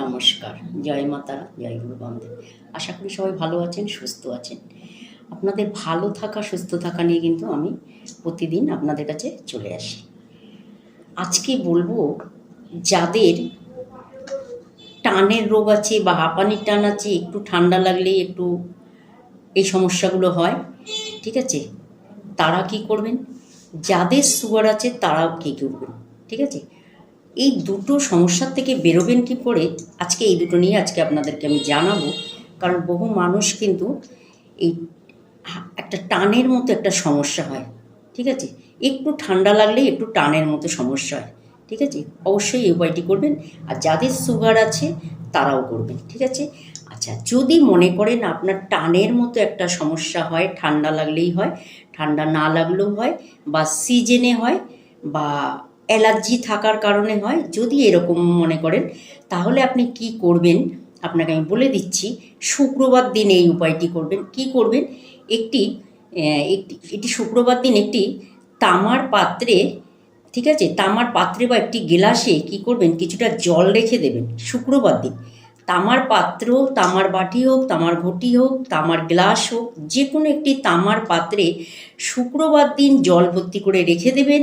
নমস্কার। জয় মাতারা জয় গুরু বামদেব আশা করি সবাই ভালো আছেন, সুস্থ আছেন। আপনাদের ভালো থাকা, সুস্থ থাকা নিয়ে কিন্তু আমি প্রতিদিন আপনাদের কাছে চলে আসি। আজকে বলব, যাদের টানের রোগ আছে বা হাঁপানির টান আছে, একটু ঠান্ডা লাগলে একটু এই সমস্যাগুলো হয়, ঠিক আছে? তারা কি করবেন? যাদের সুগার আছে তারাও কী করবেন ঠিক আছে? এই দুটো সমস্যার থেকে বেরোবেন কি করে? আজকে এই দুটো নিয়ে আজকে আপনাদেরকে আমি জানাব। কারণ বহু মানুষ কিন্তু এই একটা টানের মতো একটা সমস্যা হয়। ঠিক আছে? একটু ঠান্ডা লাগলে একটু টানের মতো সমস্যা হয়। ঠিক আছে? অবশ্যই এই উপায়টি করবেন। আর যাদের সুগার আছে, তারাও করবেন। ঠিক আছে? আচ্ছা যদি মনে করেন আপনার টানের মতো একটা সমস্যা হয়, ঠান্ডা লাগলেই হয়, ঠান্ডা না লাগলেও হয়, বা সিজনে হয়, বা অ্যালার্জি থাকার কারণে হয় যদি এরকম মনে করেন, তাহলে আপনি কি করবেন? আপনাকে আমি বলে দিচ্ছি, শুক্রবার দিন এই উপায়টি করবেন। কি করবেন? একটি একটি, এটি শুক্রবার দিন একটি তামার পাত্রে, ঠিক আছে? তামার পাত্রে বা একটি গেলাসে কি করবেন? কিছুটা জল রেখে দেবেন, শুক্রবার দিন। তামার পাত্র, তামার বাটি হোক, তামার ঘটি হোক, তামার গ্লাস হোক যে কোনো একটি তামার পাত্রে শুক্রবার দিন জল ভর্তি করে রেখে দেবেন।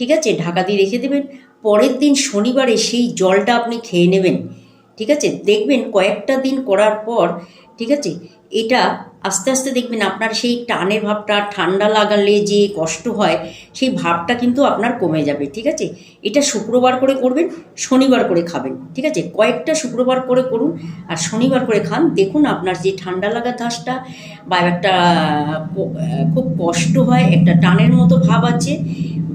ঠিক আছে? ঢাকা দিয়ে রেখে দেবেন। পরের দিন শনিবারে সেই জলটা আপনি খেয়ে নেবেন। ঠিক আছে? দেখবেন কয়েকটা দিন করার পর, ঠিক আছে? এটা আস্তে আস্তে দেখবেন আপনার সেই টানের ভাবটা, ঠান্ডা লাগালে যে কষ্ট হয়, সেই ভাবটা কিন্তু আপনার কমে যাবে। ঠিক আছে? এটা শুক্রবার করে করবেন, শনিবার করে খাবেন। ঠিক আছে? কয়েকটা শুক্রবার করে করুন আর শনিবার করে খান। দেখুন আপনার যে ঠান্ডা লাগা ধাসটা বা একটা খুব কষ্ট হয়, একটা টানের মতো ভাব আছে।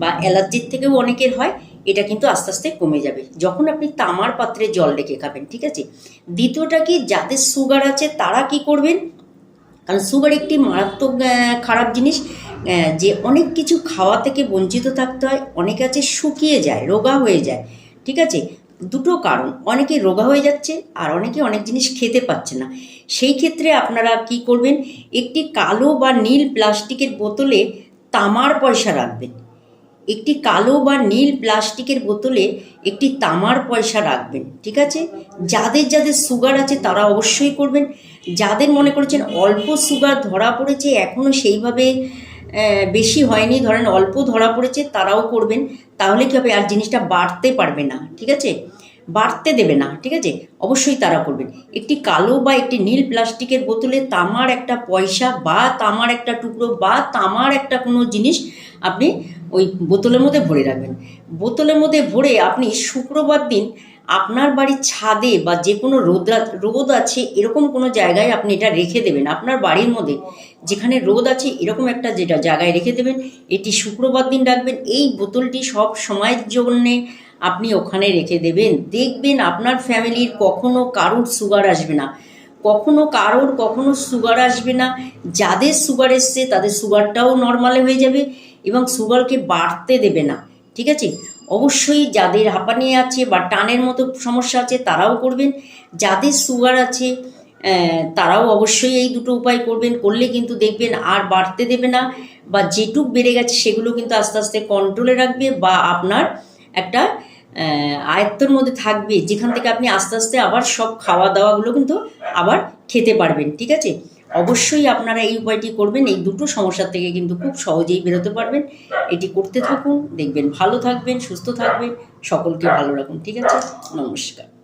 বা অ্যালার্জির থেকেও অনেকের হয়, এটা কিন্তু আস্তে আস্তে কমে যাবে। যখন আপনি তামার পাত্রে জল রেখে খাবেন, ঠিক আছে? দ্বিতীয়টা কি, যাদের সুগার আছে, তারা কি করবেন? কারণ সুগার একটি মারাত্মক খারাপ জিনিস যে অনেক কিছু খাওয়া থেকে বঞ্চিত থাকতে হয়, অনেকে আছে শুকিয়ে যায়, রোগা হয়ে যায়, ঠিক আছে? দুটো কারণ, অনেকে রোগা হয়ে যাচ্ছে আর অনেকে অনেক জিনিস খেতে পাচ্ছে না। সেই ক্ষেত্রে আপনারা কি করবেন, একটি কালো বা নীল প্লাস্টিকের বোতলে তামার পয়সা রাখবেন। একটি কালো বা নীল প্লাস্টিকের বোতলে একটি তামার পয়সা রাখবেন, ঠিক আছে? যাদের যাদের সুগার আছে তারা অবশ্যই করবেন। যাদের মনে করেছেন অল্প সুগার ধরা পড়েছে এখনও সেইভাবে বেশি হয়নি, ধরেন অল্প ধরা পড়েছে, তারাও করবেন। তাহলে কী হবে? আর জিনিসটা বাড়তে পারবে না, ঠিক আছে? বাড়তে দেবে না, ঠিক আছে? অবশ্যই তারা করবেন একটি কালো বা একটি নীল প্লাস্টিকের বোতলে তামার একটা পয়সা বা তামার একটা টুকরো বা তামার একটা কোনো জিনিস আপনি ওই বোতলের মধ্যে ভরে রাখবেন। বোতলের মধ্যে ভরে আপনি শুক্রবার দিন আপনার বাড়ির ছাদে বা যে কোনো রোদ রোদ আছে এরকম কোনো জায়গায় আপনি এটা রেখে দেবেন। আপনার বাড়ির মধ্যে যেখানে রোদ আছে এরকম একটা যেটা জায়গায় রেখে দেবেন। এটি শুক্রবার দিন রাখবেন। এই বোতলটি সব সময়ের জন্যে আপনি ওখানে রেখে দেবেন। দেখবেন আপনার ফ্যামিলির কখনো কারোর সুগার আসবে না। কখনো কারোর কখনো সুগার আসবে না। যাদের সুগার এসছে, তাদের সুগারটাও নর্মালে হয়ে যাবে এবং সুগারকে বাড়তে দেবে না। ঠিক আছে? অবশ্যই যাদের হাঁপানি আছে বা টানের মতো সমস্যা আছে, তারাও করবেন। যাদের সুগার আছে তারাও অবশ্যই এই দুটো উপায় করবেন। করলে কিন্তু দেখবেন আর বাড়তে দেবে না বা যেটুক বেড়ে গেছে, সেগুলো কিন্তু আস্তে আস্তে কন্ট্রোলে রাখবে বা আপনার একটা আয়ত্তর মধ্যে থাকবে, যেখান থেকে আপনি আস্তে আস্তে আবার সব খাওয়া দাওয়াগুলো কিন্তু আবার খেতে পারবেন, ঠিক আছে? অবশ্যই আপনারা এই উপায়টি করবেন, এই দুটো সমস্যার থেকে কিন্তু খুব সহজেই বেরোতে পারবেন। এটি করতে থাকুন, দেখবেন ভালো থাকবেন, সুস্থ থাকবেন, সকলকে ভালো রাখুন, ঠিক আছে? নমস্কার।